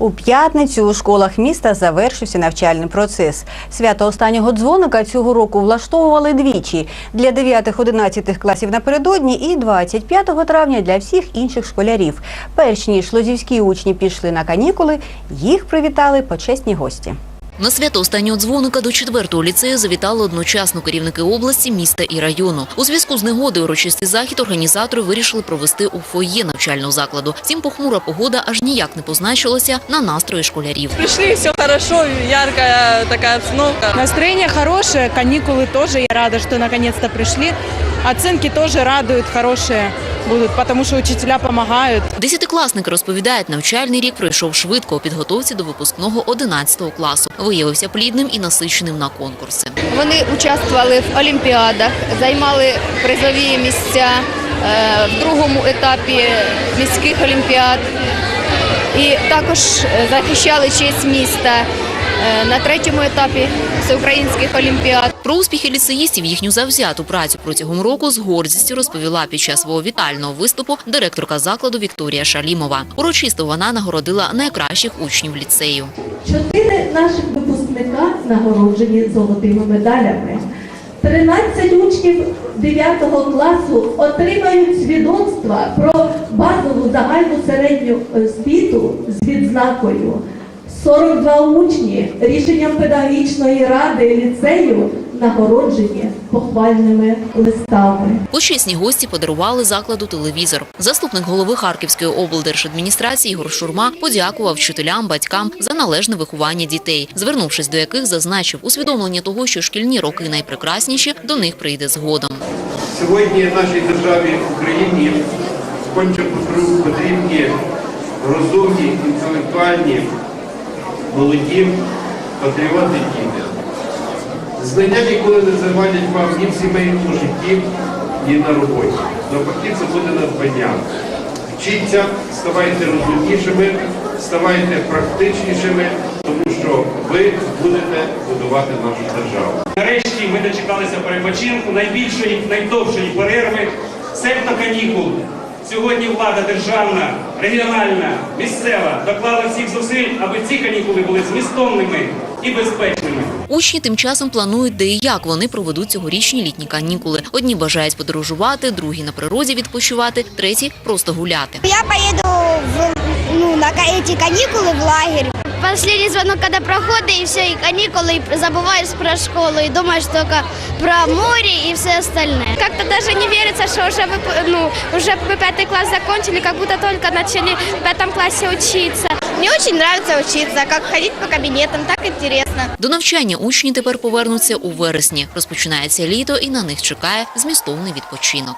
У п'ятницю у школах міста завершився навчальний процес. Свято останнього дзвоника цього року влаштовували двічі для 9-11 класів напередодні і 25 травня для всіх інших школярів. Перш ніж лозівські учні пішли на канікули, їх привітали почесні гості. На свято останнього дзвоника до четвертого ліцею завітали одночасно керівники області, міста і району. У зв'язку з негодою урочистий захід організатори вирішили провести у фоє навчального закладу. Втім, похмура погода аж ніяк не позначилася на настрої школярів. Пришли, все хорошо, яркая такая обстановка. Настроение хорошее, каникулы тоже. Я рада, что наконец-то пришли. Оценки тоже радуют, хорошие будут, потому что учителя помогают. Десятикласники розповідають, навчальний рік пройшов швидко у підготовці до випускного 11 класу. Виявився плідним і насиченим на конкурси. Вони участвували в олімпіадах, займали призові місця е, в другому етапі міських олімпіад і також е, захищали честь міста на третьому етапі всеукраїнських олімпіад. Про успіхи ліцеїстів, їхню завзяту працю протягом року з гордістю розповіла під час свого вітального виступу директорка закладу Вікторія Шалімова. Урочисто вона нагородила найкращих учнів ліцею. Чотири наших випускника нагороджені золотими медалями. 13 учнів 9 класу отримають свідоцтва про базову загальну середню освіту з відзнакою. 42 учні рішенням педагогічної ради ліцею нагороджені похвальними листами. Почесні гості подарували закладу телевізор. Заступник голови Харківської облдержадміністрації Ігор Шурма подякував вчителям, батькам за належне виховання дітей, звернувшись до яких зазначив усвідомлення того, що шкільні роки найпрекрасніші до них прийде згодом. Сьогодні нашій державі Україні конче потрібні розумні, інтелектуальні, молоді патріоти діти. Знання ніколи не завадять вам ні в сімейному житті, ні на роботі. Навпаки, це буде надбання. Вчіться, ставайте розумнішими, ставайте практичнішими, тому що ви будете будувати нашу державу. Нарешті ми дочекалися перепочинку найбільшої, найдовшої перерви себто канікул. Сьогодні влада державна, регіональна, місцева доклала всіх зусиль, аби ці канікули були змістовними і безпечними. Учні тим часом планують, де і як вони проведуть цьогорічні літні канікули. Одні бажають подорожувати, другі на природі відпочивати, треті просто гуляти. Я поїду в, ну, на ці канікули в лагерь Последний звонок, когда проходы, и все, и каникулы, и забываешь про школу, и думаешь только про море и все остальное. Как-то даже не верится, что уже вы, ну, уже вы пятый класс закончили, как будто только начали в пятом классе учиться. Мне очень нравится учиться, как ходить по кабинетам, так интересно. До навчання учні тепер повернуться у вересні. Розпочинається літо, і на них чекає змістовний відпочинок.